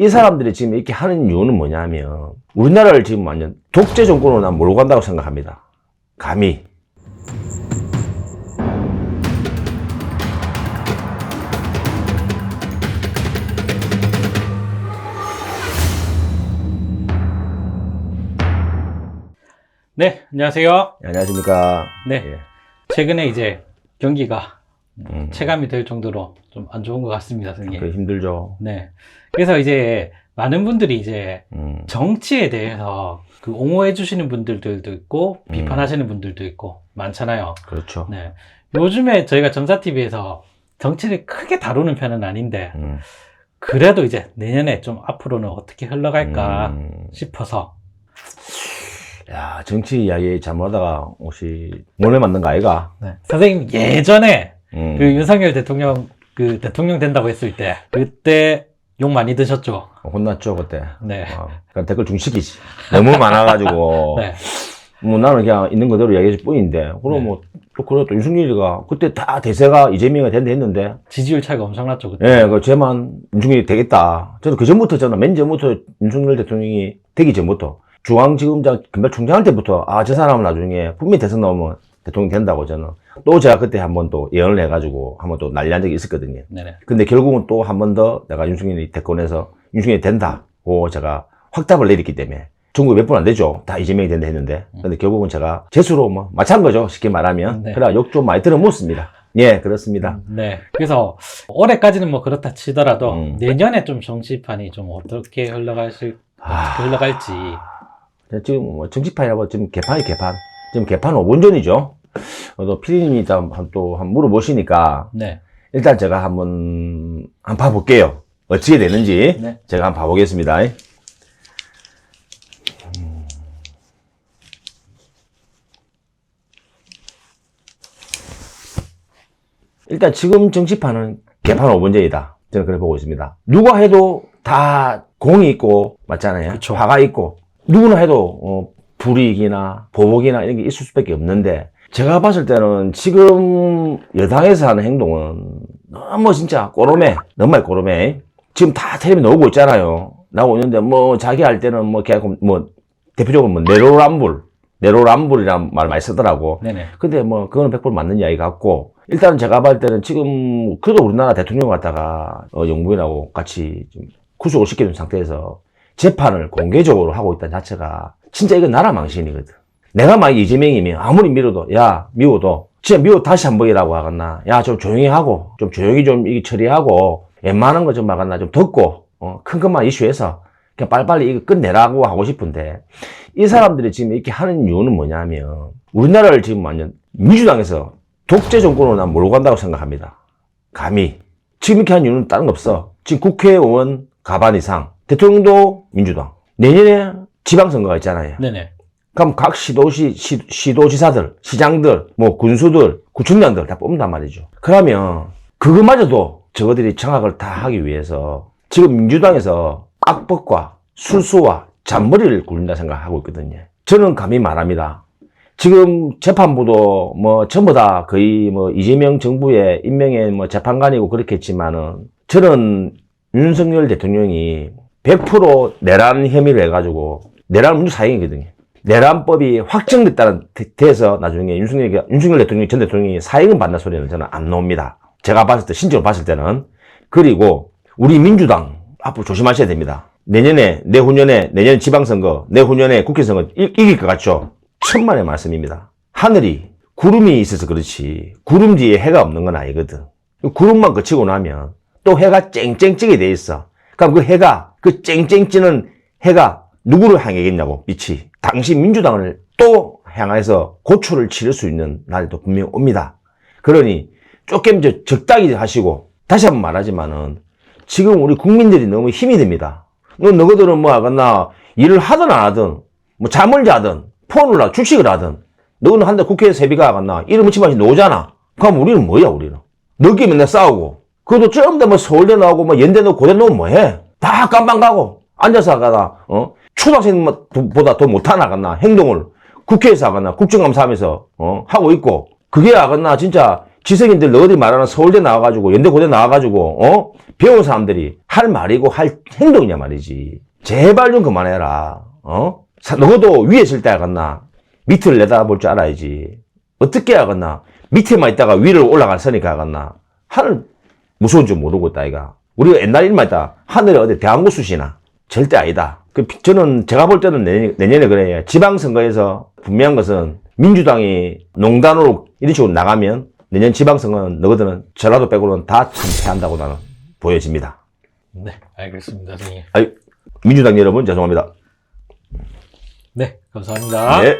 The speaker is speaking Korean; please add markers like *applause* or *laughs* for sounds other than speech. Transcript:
이 사람들이 지금 이렇게 하는 이유는 뭐냐면 우리나라를 지금 완전 독재 정권으로 난 몰고 간다고 생각합니다. 감히. 네, 안녕하세요. 예, 안녕하십니까. 네, 예. 최근에 이제 경기가 음, 체감이 될 정도로 좀 안 좋은 것 같습니다, 선생님. 그 힘들죠. 네. 그래서 이제 많은 분들이 이제 음, 정치에 대해서 그 옹호해 주시는 분들도 있고 음. 비판하시는 분들도 있고 많잖아요. 그렇죠. 네. 요즘에 저희가 정사TV에서 정치를 크게 다루는 편은 아닌데 음, 그래도 이제 내년에 좀 앞으로는 어떻게 흘러갈까 음, 싶어서 야, 정치 이야기 잘못하다가 혹시 몰래 만든 거 아이가? 네. 선생님 예전에 음, 그 윤석열 대통령 그 대통령 된다고 했을 때 그때 욕 많이 드셨죠? 혼났죠, 그때. 네. 어, 그러니까 댓글 중식이지. 너무 많아가지고. *laughs* 네. 뭐 나는 그냥 있는 그대로 이야기해줄 뿐인데. 그럼 네. 뭐, 또 그래 또 윤석열이가 그때 다 대세가 이재명이 된다 했는데. 지지율 차이가 엄청났죠 그때. 예, 그 쟤만 윤석열이 되겠다. 저는 그 전부터 저는 맨 전부터 윤석열 대통령이 되기 전부터 중앙지검장 검찰총장 할 때부터 아, 저 사람은 나중에 분명히 대선 나오면 대통령 된다고 저는. 또 제가 그때 한 번 또 예언을 해가지고 한 번 또 난리한 적이 있었거든요. 네네. 근데 결국은 또 한 번 더 내가 윤석열이 대권에서 윤석열이 된다고 제가 확답을 내렸기 때문에 전국에 몇분 안 되죠. 다 이재명이 된다 했는데. 근데 결국은 제가 재수로 뭐 마찬 거죠. 쉽게 말하면. 네. 그래 욕 좀 많이 들어묻습니다. 예, 그렇습니다. 네. 그래서 올해까지는 뭐 그렇다 치더라도 음. 내년에 좀 정치판이 좀 어떻게 흘러갈지 아. 어떻게 흘러갈지. 지금 뭐 정치판이라고 지금 개판이 개판. 지금 개판 5분 전이죠. 어, 또 피디님이 또한 물어보시니까 네. 일단 제가 한번 한번 봐볼게요. 어떻게 되는지 네. 제가 한번 봐보겠습니다. 음. 일단 지금 정치판은 개판 5번째이다. 저는 그렇게 보고 있습니다. 누가 해도 다 공이 있고 맞잖아요. 그쵸. 화가 있고 누구나 해도 어, 불이익이나 보복이나 이런 게 있을 수밖에 없는데 제가 봤을 때는 지금 여당에서 하는 행동은 너무 진짜 꼬로매 너무 꼬로매. 지금 다 텔레비 나오고 있잖아요. 나오고 있는데 뭐 자기 할 때는 뭐 계속 뭐 대표적으로 뭐 내로남불 내로남불이라는 말 많이 쓰더라고. 네네. 근데 뭐 그거는 100% 맞는 이야기 같고 일단은 제가 봤을 때는 지금 그래도 우리나라 대통령 갖다가 어, 영부인하고 같이 좀 구속을 시켜준 상태에서 재판을 공개적으로 하고 있다는 자체가 진짜 이건 나라 망신이거든. 내가 만약 이재명이면 아무리 미워도 야 미워도 진짜 미워 다시 한 번이라고 하겠나 야 좀 조용히 하고 좀 조용히 좀 이게 처리하고 웬만한 거 좀 막았나 좀 듣고 어, 큰 것만 이슈해서 그냥 빨리빨리 이거 끝내라고 하고 싶은데 이 사람들이 지금 이렇게 하는 이유는 뭐냐면 우리나라를 지금 완전 민주당에서 독재 정권으로 난 몰고 간다고 생각합니다. 감히. 지금 이렇게 한 이유는 다른 거 없어. 지금 국회의원 가반 이상, 대통령도 민주당. 내년에 지방선거가 있잖아요. 네네. 그럼 각 시도시, 시, 시 도지사들, 시장들, 뭐 군수들, 구청장들 다 뽑는단 말이죠. 그러면 그것마저도 저거들이 장악을 다 하기 위해서 지금 민주당에서 악법과 술수와 잔머리를 굴린다 생각하고 있거든요. 저는 감히 말합니다. 지금 재판부도 뭐 전부 다 거의 뭐 이재명 정부의 임명의 뭐 재판관이고 그렇겠지만은 저는 윤석열 대통령이 100% 내란 혐의를 해가지고 내란 문제 사형이거든요. 내란법이 확정됐다는 데- 데서 나중에 윤석열, 윤석열 대통령, 전 대통령이 사형을 받는 소리는 저는 안 나옵니다. 제가 봤을 때, 신적으로 봤을 때는. 그리고 우리 민주당 앞으로 조심하셔야 됩니다. 내년에, 내후년에, 내년 지방선거, 내후년에 국회선거 이, 이길 것 같죠? 천만의 말씀입니다. 하늘이 구름이 있어서 그렇지, 구름 뒤에 해가 없는 건 아니거든. 구름만 거치고 나면 또 해가 쨍쨍찌게 돼 있어. 그럼 그 해가, 그 쨍쨍찌는 해가 누구를 향하겠냐고, 빛이. 당시 민주당을 또 향해서 고초를 치를 수 있는 날도 분명히 옵니다. 그러니 조금 저 적당히 하시고, 다시 한번 말하지만은, 지금 우리 국민들이 너무 힘이 듭니다. 너, 너희들은 뭐 하겠나, 일을 하든 안 하든, 뭐 잠을 자든, 폰을 하, 주식을 하든, 너는 한달 국회에 세비가 하겠나, 이름 묻히마시 나오잖아. 그럼 우리는 뭐야, 우리는? 너끼 맨날 싸우고, 그래도 좀더뭐 서울대 나오고, 뭐 연대 나오고, 고대 나오면 뭐해? 다 깜방 가고, 앉아서 하거나, 어? 초등학생보다 더 못하나갔나, 행동을 국회에서 하거나, 국정감사하면서, 어? 하고 있고, 그게 하거나, 진짜, 지성인들 너희들이 말하는 서울대 나와가지고 연대 고대 나와가지고 어 배운 사람들이 할 말이고 할 행동이냐 말이지. 제발 좀 그만해라. 어? 사- 너도 위에 있을 때 하겠나 밑을 내다볼 줄 알아야지. 어떻게 하겠나 밑에만 있다가 위를 올라갔으니까 하겠나 하늘 무서운 줄 모르고 있다 이가. 우리가 옛날 일만 있다. 하늘에 어디 대한고 수시나 절대 아니다 그 비- 저는 제가 볼 때는 내년, 내년에 그래요 지방선거에서 분명한 것은 민주당이 농단으로 이런 식으로 나가면 내년 지방선거는 너희들은 전라도 빼고는 다 참패한다고 나는 보여집니다 네, 알겠습니다, 선생님. 아유 민주당 여러분 죄송합니다 네, 감사합니다. 네.